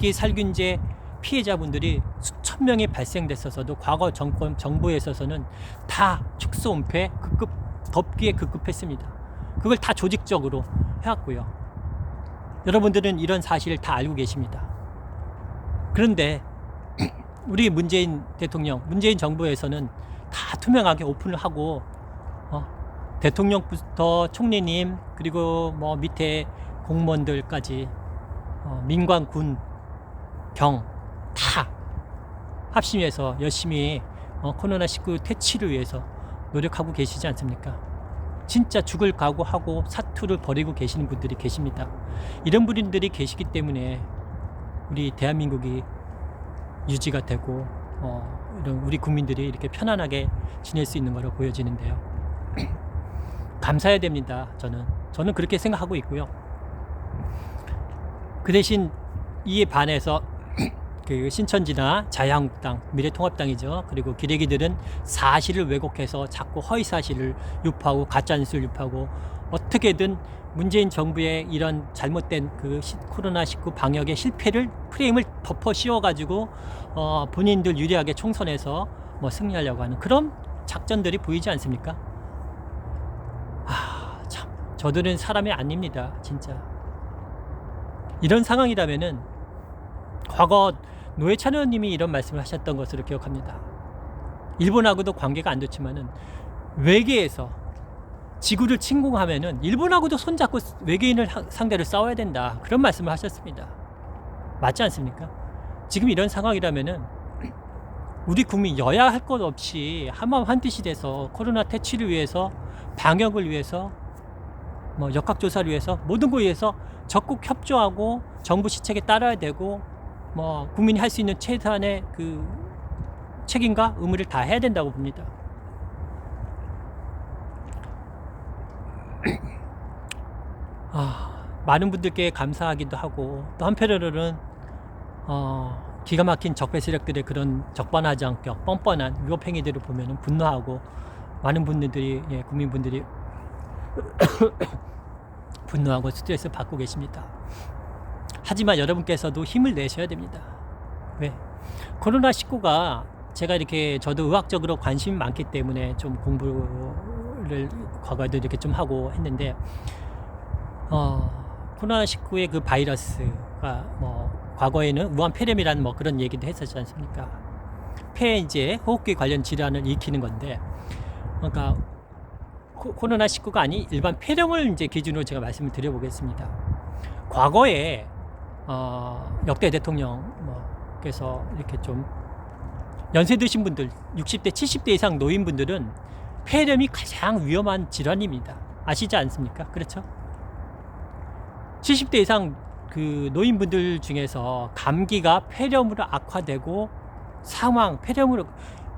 습기 살균제 피해자분들이 수천 명이 발생됐었어도 과거 정권 정부에 있어서는 다 축소 은폐 급급 덮기에 급급했습니다. 그걸 다 조직적으로 해왔고요. 여러분들은 이런 사실을 다 알고 계십니다. 그런데 우리 문재인 대통령, 문재인 정부에서는 다 투명하게 오픈을 하고 어, 대통령부터 총리님 그리고 뭐 밑에 공무원들까지 어, 민관, 군, 경 다 합심해서 열심히 어, 코로나19 퇴치를 위해서 노력하고 계시지 않습니까? 진짜 죽을 각오하고 사투를 벌이고 계시는 분들이 계십니다. 이런 분들이 계시기 때문에 우리 대한민국이 유지가 되고 어, 이런 우리 국민들이 이렇게 편안하게 지낼 수 있는 거로 보여지는데요. 감사해야 됩니다. 저는 저는 그렇게 생각하고 있고요. 그 대신 이에 반해서 그 신천지나 자유한국당, 미래통합당이죠. 그리고 기레기들은 사실을 왜곡해서 자꾸 허위 사실을 유포하고 가짜 뉴스를 유포하고 어떻게든 문재인 정부의 이런 잘못된 그 시- 코로나 19 방역의 실패를 프레임을 덮어 씌워 가지고 어, 본인들 유리하게 총선에서 뭐 승리하려고 하는 그런 작전들이 보이지 않습니까? 아, 참. 저들은 사람이 아닙니다. 진짜. 이런 상황이라면은 과거 노회찬 의원님이 이런 말씀을 하셨던 것으로 기억합니다. 일본하고도 관계가 안 좋지만은 외계에서 지구를 침공하면은 일본하고도 손잡고 외계인을 하- 상대로 싸워야 된다. 그런 말씀을 하셨습니다. 맞지 않습니까? 지금 이런 상황이라면은 우리 국민 여야 할 것 없이 한마음 한뜻이 돼서 코로나 퇴치를 위해서 방역을 위해서 뭐 역학조사를 위해서 모든 걸 위해서 적극 협조하고 정부 시책에 따라야 되고 뭐 국민이 할 수 있는 최소한의 그 책임과 의무를 다 해야 된다고 봅니다. 아, 많은 분들께 감사하기도 하고 또 한편으로는 어, 기가 막힌 적폐 세력들의 그런 적반하장격 뻔뻔한 위협 행위들을 보면 분노하고 많은 분들이 예, 국민분들이 분노하고 스트레스 받고 계십니다. 하지만 여러분께서도 힘을 내셔야 됩니다. 왜? 코로나19가 제가 이렇게 저도 의학적으로 관심이 많기 때문에 좀 공부를 과거에도 이렇게 좀 하고 했는데 어, 코로나19의 그 바이러스가 뭐 과거에는 우한 폐렴이라는 뭐 그런 얘기도 했었지 않습니까? 폐 이제 호흡기 관련 질환을 일으키는 건데 그러니까 코, 코로나19가 아닌 일반 폐렴을 이제 기준으로 제가 말씀을 드려보겠습니다. 과거에 어, 역대 대통령께서 이렇게 좀 연세 드신 분들 60대 70대 이상 노인분들은 폐렴이 가장 위험한 질환입니다. 아시지 않습니까? 그렇죠? 70대 이상 그 노인분들 중에서 감기가 폐렴으로 악화되고 사망, 폐렴으로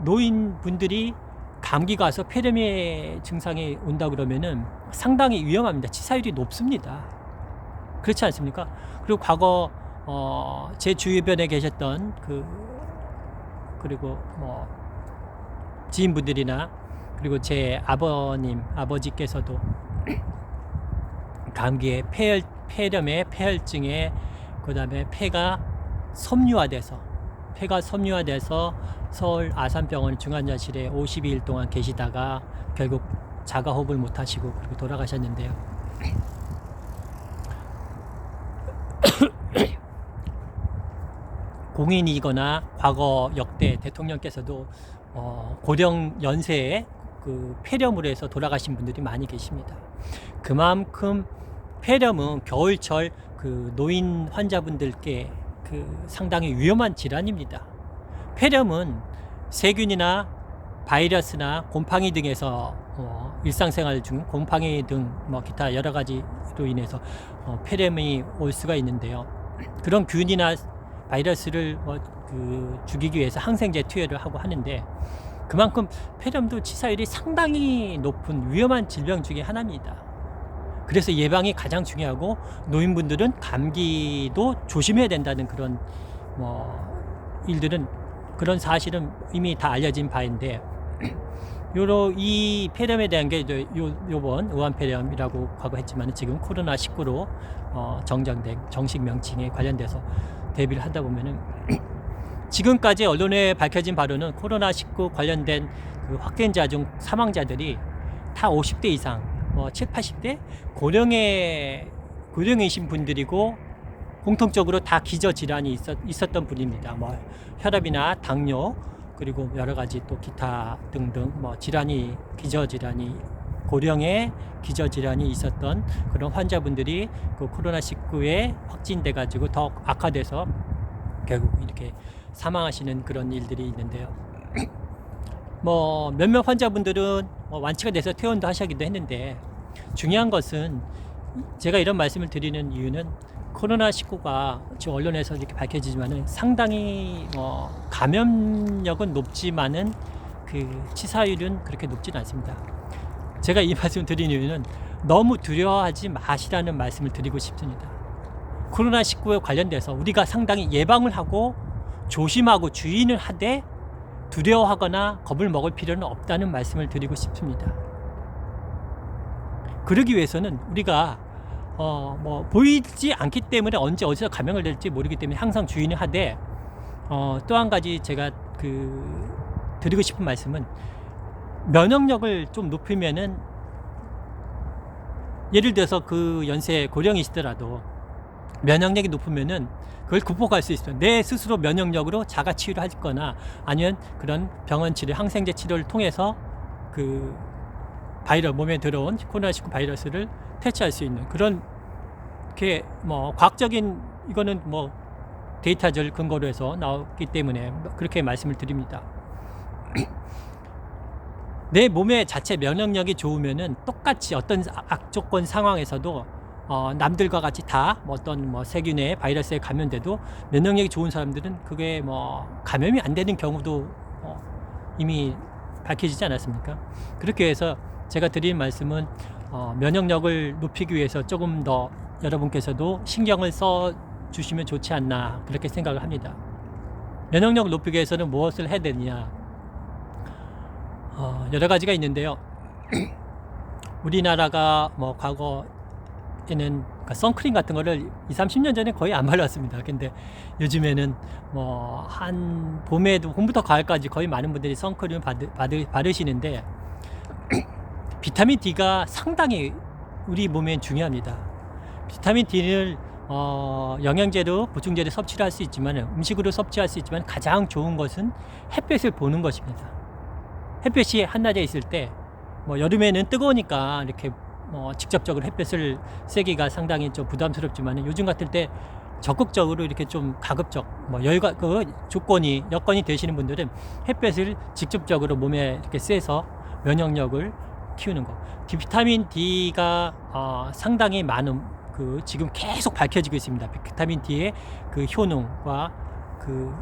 노인분들이 감기가 와서 폐렴의 증상이 온다 그러면은 상당히 위험합니다. 치사율이 높습니다. 그렇지 않습니까? 그리고 과거 어, 제 주변에 계셨던 그 그리고 뭐 지인분들이나 그리고 제 아버님 아버지께서도 감기에 폐혈 폐렴에 폐혈증에 그다음에 폐가 섬유화돼서 폐가 섬유화돼서 서울 아산병원 중환자실에 52일 동안 계시다가 결국 자가호흡을 못 하시고 그리고 돌아가셨는데요. 공인이거나 과거 역대 대통령께서도 어, 고령 연세에 그 폐렴으로 해서 돌아가신 분들이 많이 계십니다. 그만큼 폐렴은 겨울철 그 노인 환자분들께 그 상당히 위험한 질환입니다. 폐렴은 세균이나 바이러스나 곰팡이 등에서 어, 일상생활 중 곰팡이 등 뭐 기타 여러 가지로 인해서 어, 폐렴이 올 수가 있는데요. 그런 균이나 바이러스를 어, 그 죽이기 위해서 항생제 투여를 하고 하는데 그만큼 폐렴도 치사율이 상당히 높은 위험한 질병 중에 하나입니다. 그래서 예방이 가장 중요하고 노인분들은 감기도 조심해야 된다는 그런 뭐 일들은 그런 사실은 이미 다 알려진 바인데 요로 이 폐렴에 대한 게 이제 요 요번 우한 폐렴이라고 과거 했지만 지금 코로나 19로 어, 정정된 정식 명칭에 관련돼서 대비를 하다 보면은 지금까지 언론에 밝혀진 바로는 코로나19 관련된 그 확진자 중 사망자들이 다 50대 이상, 뭐 7, 80대 고령의 고령이신 분들이고 공통적으로 다 기저 질환이 있었, 있었던 분입니다. 뭐 혈압이나 당뇨 그리고 여러 가지 또 기타 등등 뭐 질환이 기저 질환이 고령의 기저 질환이 있었던 그런 환자분들이 그 코로나 19에 확진돼 가지고 더 악화돼서 결국 이렇게 사망하시는 그런 일들이 있는데요. 뭐 몇몇 환자분들은 뭐 완치가 돼서 퇴원도 하시기도 했는데 중요한 것은 제가 이런 말씀을 드리는 이유는 코로나 19가 지금 언론에서 이렇게 밝혀지지만은 상당히 뭐 감염력은 높지만은 그 치사율은 그렇게 높지는 않습니다. 제가 이 말씀 드리는 이유는 너무 두려워하지 마시라는 말씀을 드리고 싶습니다. 코로나 19에 관련돼서 우리가 상당히 예방을 하고 조심하고 주의는 하되 두려워하거나 겁을 먹을 필요는 없다는 말씀을 드리고 싶습니다. 그러기 위해서는 우리가 어 뭐 보이지 않기 때문에 언제 어디서 감염을 될지 모르기 때문에 항상 주의는 하되 어 또 한 가지 제가 그 드리고 싶은 말씀은 면역력을 좀 높이면은 예를 들어서 그 연세 고령이시더라도 면역력이 높으면은 그걸 극복할 수 있어요. 내 스스로 면역력으로 자가 치유를 하거나 아니면 그런 병원 치료, 항생제 치료를 통해서 그 바이러스 몸에 들어온 코로나19 바이러스를 퇴치할 수 있는 그런 게뭐 과학적인 이거는 뭐 데이터를 근거로 해서 나왔기 때문에 그렇게 말씀을 드립니다. 내 몸의 자체 면역력이 좋으면은 똑같이 어떤 악조건 상황에서도 어, 남들과 같이 다 뭐 어떤 뭐 세균에 바이러스에 감염돼도 면역력이 좋은 사람들은 그게 뭐 감염이 안 되는 경우도 어, 이미 밝혀지지 않았습니까? 그렇게 해서 제가 드린 말씀은 어, 면역력을 높이기 위해서 조금 더 여러분께서도 신경을 써 주시면 좋지 않나 그렇게 생각을 합니다. 면역력을 높이기 위해서는 무엇을 해야 되느냐? 어, 여러 가지가 있는데요. 우리나라가 뭐 과거에는 그러니까 선크림 같은 거를 2, 30년 전에 거의 안 발랐습니다. 근데 요즘에는 뭐 한 봄에도 봄부터 가을까지 거의 많은 분들이 선크림을 받으, 받으, 바르시는데 비타민 D가 상당히 우리 몸에 중요합니다. 비타민 D를 어, 영양제로 보충제로 섭취를 할 수 있지만 음식으로 섭취할 수 있지만 가장 좋은 것은 햇볕을 보는 것입니다. 햇볕이 한낮에 있을 때 뭐 여름에는 뜨거우니까 이렇게 뭐 직접적으로 햇볕을 쐬기가 상당히 좀 부담스럽지만 요즘 같을 때 적극적으로 이렇게 좀 가급적 뭐 여유가 그 조건이 여건이 되시는 분들은 햇볕을 직접적으로 몸에 이렇게 쐬서 면역력을 키우는 거. 디- 비타민 D가 어, 상당히 많은 그 지금 계속 밝혀지고 있습니다. 비타민 D의 그 효능과 그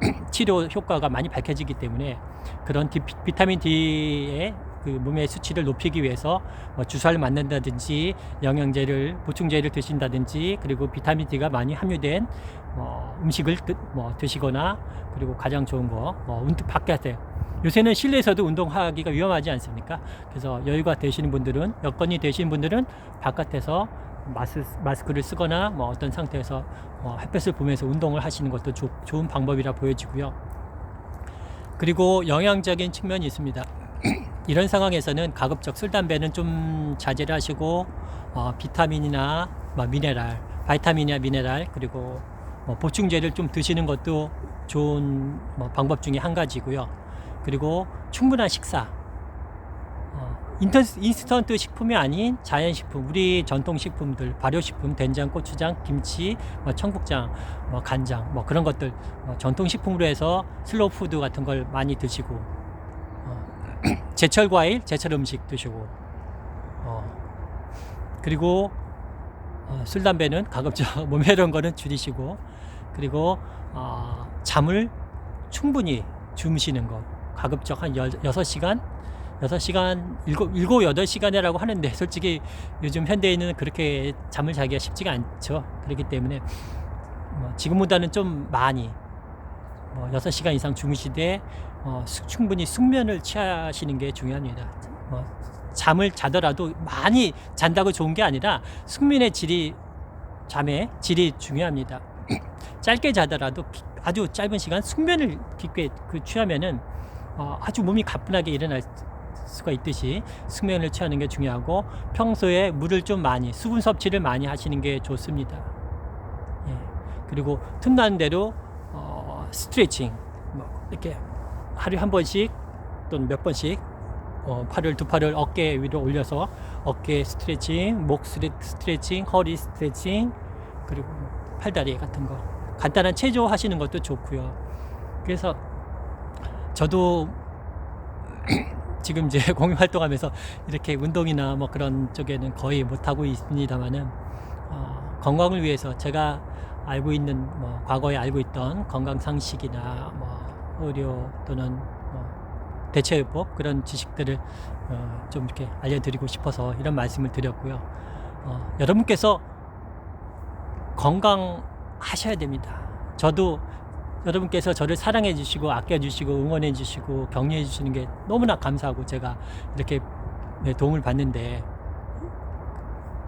치료 효과가 많이 밝혀지기 때문에 그런 디, 비타민 D의 그 몸의 수치를 높이기 위해서 뭐 주사를 맞는다든지 영양제를 보충제를 드신다든지 그리고 비타민 D가 많이 함유된 뭐 음식을 드, 뭐 드시거나 그리고 가장 좋은 거뭐 운동 바깥에 요새는 실내에서도 운동하기가 위험하지 않습니까? 그래서 여유가 되시는 분들은 여건이 되시는 분들은 바깥에서 마스, 마스크를 쓰거나 뭐 어떤 상태에서 뭐 햇볕을 보면서 운동을 하시는 것도 조, 좋은 방법이라 보여지고요. 그리고 영양적인 측면이 있습니다. 이런 상황에서는 가급적 술 담배는 좀 자제를 하시고 어, 비타민이나 뭐 미네랄, 바이타민이나 미네랄 그리고 뭐 보충제를 좀 드시는 것도 좋은 뭐 방법 중에 한 가지고요. 그리고 충분한 식사. 인스턴트 식품이 아닌 자연식품, 우리 전통식품들, 발효식품, 된장, 고추장, 김치, 뭐 청국장, 뭐 간장, 뭐 그런 것들 어, 전통식품으로 해서 슬로우 푸드 같은 걸 많이 드시고 어, 제철 과일, 제철 음식 드시고 어, 그리고 어, 술 담배는 가급적 몸에 이런 거는 줄이시고 그리고 어, 잠을 충분히 주무시는 거 가급적 한 열- 여섯 시간 여섯 시간 일곱 일곱 여덟 시간이라고 하는데 솔직히 요즘 현대인은 그렇게 잠을 자기가 쉽지가 않죠. 그렇기 때문에 뭐 지금보다는 좀 많이 뭐 여섯 시간 이상 주무시되 어, 수- 충분히 숙면을 취하시는 게 중요합니다. 뭐 잠을 자더라도 많이 잔다고 좋은 게 아니라 숙면의 질이 잠의 질이 중요합니다. 짧게 자더라도 피- 아주 짧은 시간 숙면을 깊게 그 취하면은 어, 아주 몸이 가뿐하게 일어날 수가 있듯이 숙면을 취하는 게 중요하고 평소에 물을 좀 많이 수분 섭취를 많이 하시는 게 좋습니다. 예. 그리고 틈나는 대로 어, 스트레칭 뭐 이렇게 하루에 한 번씩 또는 몇 번씩 어, 팔을 두 팔을 어깨 위로 올려서 어깨 스트레칭, 목 스트레- 스트레칭, 허리 스트레칭 그리고 팔다리 같은 거 간단한 체조 하시는 것도 좋고요. 그래서 저도 지금 이제 공유 활동하면서 이렇게 운동이나 뭐 그런 쪽에는 거의 못 하고 있습니다만은 어, 건강을 위해서 제가 알고 있는 뭐 과거에 알고 있던 건강 상식이나 뭐 의료 또는 뭐 대체요법 그런 지식들을 어, 좀 이렇게 알려드리고 싶어서 이런 말씀을 드렸고요. 어, 여러분께서 건강하셔야 됩니다. 저도 여러분께서 저를 사랑해 주시고 아껴 주시고 응원해 주시고 격려해 주시는 게 너무나 감사하고 제가 이렇게 네, 도움을 받는데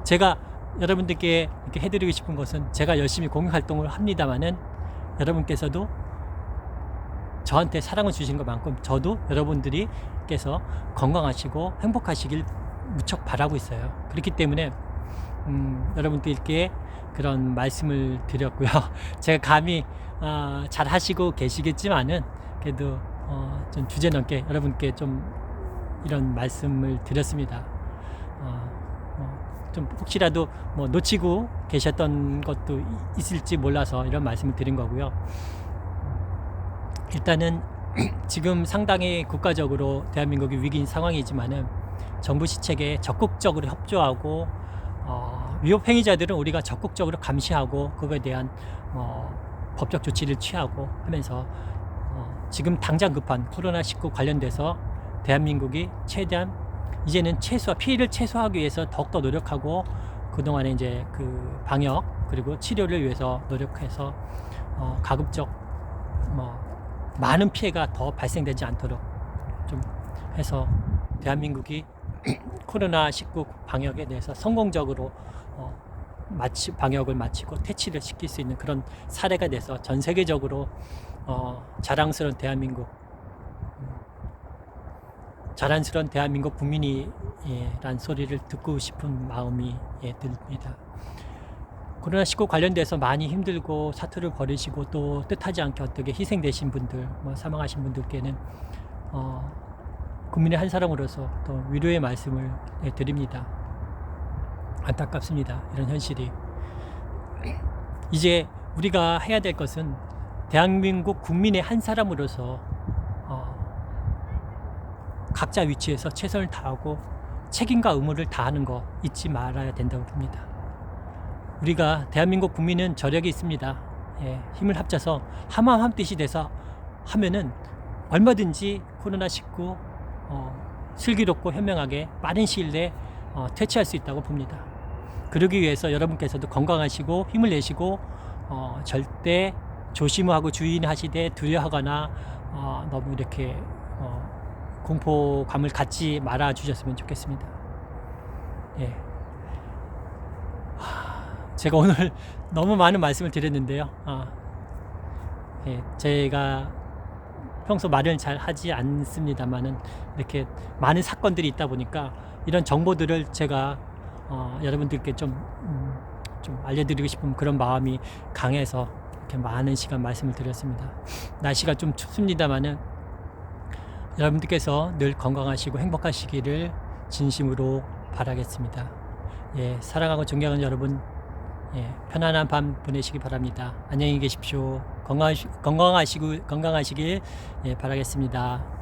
제가 여러분들께 이렇게 해드리고 싶은 것은 제가 열심히 공유 활동을 합니다만은 여러분께서도 저한테 사랑을 주신 것만큼 저도 여러분들이께서 건강하시고 행복하시길 무척 바라고 있어요. 그렇기 때문에 음, 여러분들께 그런 말씀을 드렸고요. 제가 감히 어, 잘 하시고 계시겠지만은 그래도 어, 좀 주제 넘게 여러분께 좀 이런 말씀을 드렸습니다. 어, 어, 좀 혹시라도 뭐 놓치고 계셨던 것도 이- 있을지 몰라서 이런 말씀을 드린 거고요. 일단은 지금 상당히 국가적으로 대한민국이 위기인 상황이지만은 정부 시책에 적극적으로 협조하고 어, 위협 행위자들은 우리가 적극적으로 감시하고 그거에 대한 어, 법적 조치를 취하고 하면서 어, 지금 당장 급한 코로나 19 관련돼서 대한민국이 최대한 이제는 최소 피해를 최소화하기 위해서 더욱더 노력하고 그동안에 이제 그 방역 그리고 치료를 위해서 노력해서 어, 가급적 뭐 많은 피해가 더 발생되지 않도록 좀 해서 대한민국이 코로나 19 방역에 대해서 성공적으로 어, 마치 방역을 마치고 퇴치를 시킬 수 있는 그런 사례가 돼서 전 세계적으로 어, 자랑스러운 대한민국 음, 자랑스러운 대한민국 국민이란 소리를 듣고 싶은 마음이 예, 듭니다. 코로나19 관련돼서 많이 힘들고 사투를 벌이시고 또 뜻하지 않게 어떻게 희생되신 분들, 뭐 사망하신 분들께는 어, 국민의 한 사람으로서 또 위로의 말씀을 예, 드립니다. 안타깝습니다. 이런 현실이. 이제 우리가 해야 될 것은 대한민국 국민의 한 사람으로서 어, 각자 위치에서 최선을 다하고 책임과 의무를 다하는 거 잊지 말아야 된다고 봅니다. 우리가 대한민국 국민은 저력이 있습니다. 예, 힘을 합쳐서 하마음 한뜻이 돼서 하면은 얼마든지 코로나 19 어, 슬기롭고 현명하게 빠른 시일 내에 어, 퇴치할 수 있다고 봅니다. 그러기 위해서 여러분께서도 건강하시고 힘을 내시고 어, 절대 조심하고 주의하시되 두려워하거나 어, 너무 이렇게 어, 공포감을 갖지 말아 주셨으면 좋겠습니다. 예. 하, 제가 오늘 너무 많은 말씀을 드렸는데요. 아, 예, 제가 평소 말을 잘 하지 않습니다만은 이렇게 많은 사건들이 있다 보니까 이런 정보들을 제가 어, 여러분들께 좀, 음, 좀 알려드리고 싶은 그런 마음이 강해서 이렇게 많은 시간 말씀을 드렸습니다. 날씨가 좀 춥습니다만은 여러분들께서 늘 건강하시고 행복하시기를 진심으로 바라겠습니다. 예, 사랑하고 존경하는 여러분, 예, 편안한 밤 보내시기 바랍니다. 안녕히 계십시오. 건강하시, 건강하시고 건강하시길 예, 바라겠습니다.